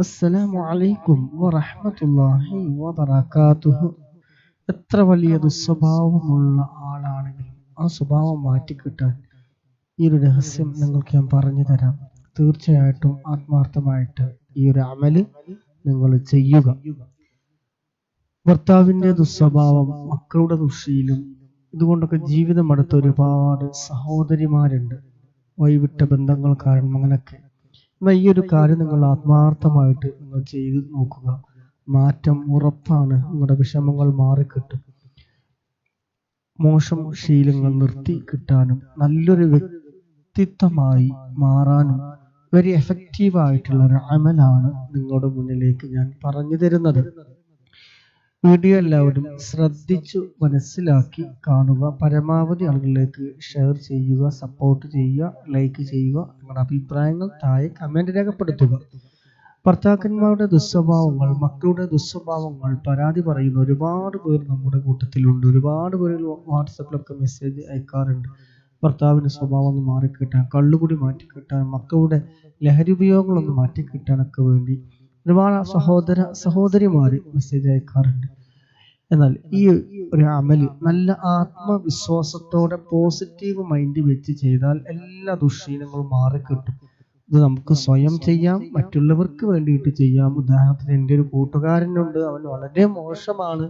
അസ്സലാമു അലൈക്കും വറഹ്മത്തുള്ളാഹി വബറകാതുഹു. എത്ര വലിയൊരു സ്വഭാവമുള്ള ആളാണെങ്കിലും ആ സ്വഭാവം മാറ്റിക്കിട്ടാൻ ഈ ഒരു രഹസ്യം നിങ്ങൾക്ക് ഞാൻ പറഞ്ഞു തരാം. തീർച്ചയായിട്ടും ആത്മാർത്ഥമായിട്ട് ഈ ഒരു അമൽ നിങ്ങൾ ചെയ്യുക. ഭർത്താവിന്റെ ദുസ്വഭാവം മക്കളുടെ ദുഷിയിലും ഇതുകൊണ്ടൊക്കെ ജീവിതം അടുത്ത ഒരുപാട് സഹോദരിമാരുണ്ട്. വൈവിട്ട ബന്ധങ്ങൾ കാരണം അങ്ങനെയൊക്കെ. ഈ ഒരു കാര്യം നിങ്ങൾ ആത്മാർത്ഥമായിട്ട് നിങ്ങൾ ചെയ്ത് നോക്കുക. മാറ്റം ഉറപ്പാണ്. നിങ്ങളുടെ വിഷമങ്ങൾ മാറിക്കിട്ടും. മോശം ശീലങ്ങൾ നിർത്തി കിട്ടാനും നല്ലൊരു വ്യക്തിത്വമായി മാറാനും വെരി എഫക്റ്റീവ് ആയിട്ടുള്ള ഒരു അമലാണ് നിങ്ങളുടെ മുന്നിലേക്ക് ഞാൻ പറഞ്ഞു തരുന്നത്. വീഡിയോ എല്ലാവരും ശ്രദ്ധിച്ചു മനസ്സിലാക്കി കാണുക. പരമാവധി ആളുകളിലേക്ക് ഷെയർ ചെയ്യുക സപ്പോർട്ട് ചെയ്യുക ലൈക്ക് ചെയ്യുക. നിങ്ങളുടെ അഭിപ്രായങ്ങൾ താഴെ കമന്റ് രേഖപ്പെടുത്തുക. ഭർത്താക്കന്മാരുടെ ദുസ്വഭാവങ്ങൾ മക്കളുടെ ദുസ്വഭാവങ്ങൾ പരാതി പറയുന്ന ഒരുപാട് പേർ നമ്മുടെ കൂട്ടത്തിലുണ്ട്. ഒരുപാട് പേര് വാട്സപ്പിലൊക്കെ മെസ്സേജ് അയക്കാറുണ്ട്. ഭർത്താവിന്റെ സ്വഭാവം ഒന്ന് മാറിക്കിട്ടാൻ കള്ളുകുടി മാറ്റിക്കിട്ടാൻ മക്കളുടെ ലഹരി ഉപയോഗങ്ങളൊന്ന് മാറ്റിക്കിട്ടാനൊക്കെ വേണ്ടി. ഒരുപാട് സഹോദര സഹോദരിമാർ മെസ്സേജ് അയക്കാറുണ്ട്. എന്നാൽ ഈ ഒരു അമൽ നല്ല ആത്മവിശ്വാസത്തോടെ പോസിറ്റീവ് മൈൻഡ് വെച്ച് ചെയ്താൽ എല്ലാ ദുശ്ശീലങ്ങളും മാറിക്കിട്ടും. ഇത് നമുക്ക് സ്വയം ചെയ്യാം മറ്റുള്ളവർക്ക് വേണ്ടിയിട്ട് ചെയ്യാം. ഉദാഹരണത്തിന് എന്റെ ഒരു കൂട്ടുകാരനുണ്ട്. അവൻ വളരെ മോശമാണ്.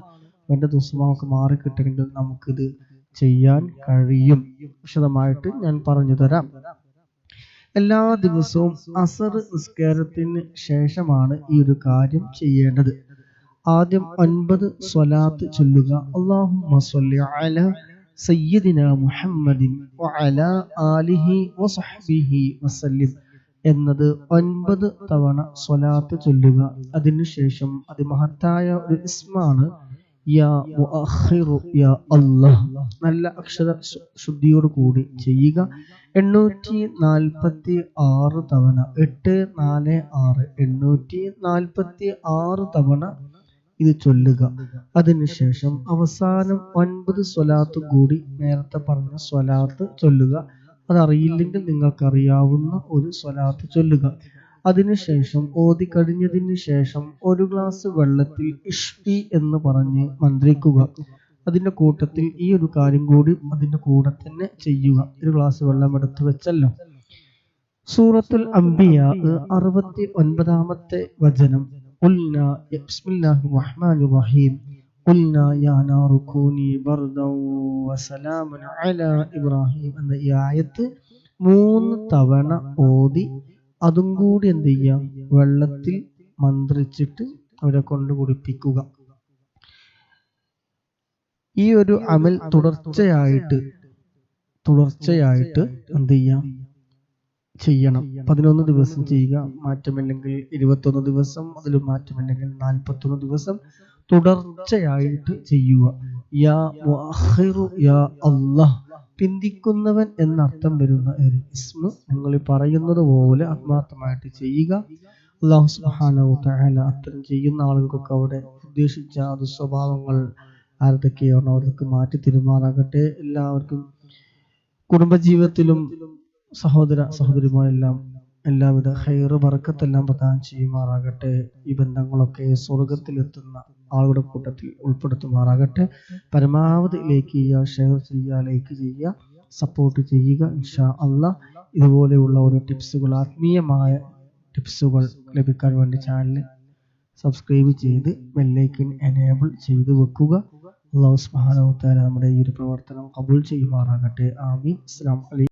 അവന്റെ ദുസ്വഭാവമൊക്കെ മാറിക്കിട്ടണമെങ്കിൽ നമുക്കിത് ചെയ്യാൻ കഴിയും. വിശദമായിട്ട് ഞാൻ പറഞ്ഞു തരാം. എല്ലാ ദിവസവും അസർ നിസ്കാരത്തിന് ശേഷമാണ് ഈ ഒരു കാര്യം ചെയ്യേണ്ടത്. ആദ്യം ഒൻപത് സ്വലാത്ത് ചൊല്ലുക. സയ്യിദിന മുഹമ്മദിൻ ആലിഹി എന്നത് ഒൻപത് തവണ സ്വലാത്ത് ചൊല്ലുക. അതിനുശേഷം അതിമഹത്തായ ഒരു ഇസ്മാണ് യാ മുഅഖിറു യാ അല്ലാഹ്. നല്ല അക്ഷര ശുദ്ധിയോട് കൂടി ചെയ്യുക. എണ്ണൂറ്റി നാൽപ്പത്തി ആറ് തവണ എട്ട് നാല് ആറ് എണ്ണൂറ്റി നാൽപ്പത്തി ആറ് തവണ ഇത് ചൊല്ലുക. അതിനുശേഷം അവസാനം ഒൻപത് സ്വലാത്ത് കൂടി നേരത്തെ പറഞ്ഞ സ്വലാത്ത് ചൊല്ലുക. അതറിയില്ലെങ്കിൽ നിങ്ങൾക്കറിയാവുന്ന ഒരു സ്വലാത്ത് ചൊല്ലുക. അതിനുശേഷം ഓതി കഴിഞ്ഞതിന് ശേഷം ഒരു ഗ്ലാസ് വെള്ളത്തിൽ ഇഷ്പി എന്ന് പറഞ്ഞ് മന്ത്രിക്കുക. അതിന്റെ കൂട്ടത്തിൽ ഈ ഒരു കാര്യം കൂടി അതിന്റെ കൂടെ തന്നെ ചെയ്യുക. ഒരു ഗ്ലാസ് വെള്ളം എടുത്തു വെച്ചല്ലോ. സൂറത്തുൽ അംബിയ അറുപത്തി ഒൻപതാമത്തെ വചനം എന്ന ഈ ആയത്ത് മൂന്ന് തവണ ഓതി അതും കൂടി എന്ത് ചെയ്യാം വെള്ളത്തിൽ മന്ത്രിച്ചിട്ട് അവരെ കൊണ്ട് കുടിപ്പിക്കുക. ഈ ഒരു അമൽ തുടർച്ചയായിട്ട് തുടർച്ചയായിട്ട് എന്ത് ചെയ്യാം? ചെയ്യണം. പതിനൊന്ന് ദിവസം ചെയ്യുക മാറ്റമില്ലെങ്കിൽ ഇരുപത്തൊന്ന് ദിവസം അതിൽ മാറ്റമില്ലെങ്കിൽ നാൽപ്പത്തൊന്ന് ദിവസം തുടർച്ചയായിട്ട് ചെയ്യുക. യാ യാ അള്ളാഹ് പിന്തിക്കുന്നവൻ എന്നർത്ഥം വരുന്ന ഒരു ഇസ്മ നിങ്ങൾ പറയുന്നത് പോലെ ആത്മാർത്ഥമായിട്ട് ചെയ്യുക. അള്ളാഹു തആല അത്തരം ചെയ്യുന്ന ആളുകൾക്കൊക്കെ അവിടെ ഉദ്ദേശിച്ച അത് സ്വഭാവങ്ങൾ ആരതൊക്കെയാണോ അവർക്ക് മാറ്റി തിരുമാറാകട്ടെ എല്ലാവർക്കും കുടുംബജീവിതത്തിലും സഹോദര സഹോദരിമാരെല്ലാം എല്ലാവിധ ഹൈറ് വറക്കത്തെല്ലാം പ്രദാനം ചെയ്യുമാറാകട്ടെ. ഈ ബന്ധങ്ങളൊക്കെ സ്വർഗത്തിലെത്തുന്ന ആളുടെ കൂട്ടത്തിൽ ഉൾപ്പെടുത്തുമാറാകട്ടെ. പരമാവധി ലൈക്ക് ചെയ്യുക ഷെയർ ചെയ്യുക ലൈക്ക് ചെയ്യുക സപ്പോർട്ട് ചെയ്യുക ഇൻഷാ അല്ല ഇതുപോലെയുള്ള ഓരോ ടിപ്സുകൾ ആത്മീയമായ ടിപ്സുകൾ ലഭിക്കാൻ വേണ്ടി ചാനൽ സബ്സ്ക്രൈബ് ചെയ്ത് ബെല്ലൈക്കൻ എനേബിൾ ചെയ്തു വെക്കുക. അള്ളാഹു സുബ്ഹാനഹു നമ്മുടെ ഈ ഒരു പ്രവർത്തനം കബൂൽ ചെയ്യുമാറാകട്ടെ. ആമീൻ. അസ്സലാമു അലൈക്കും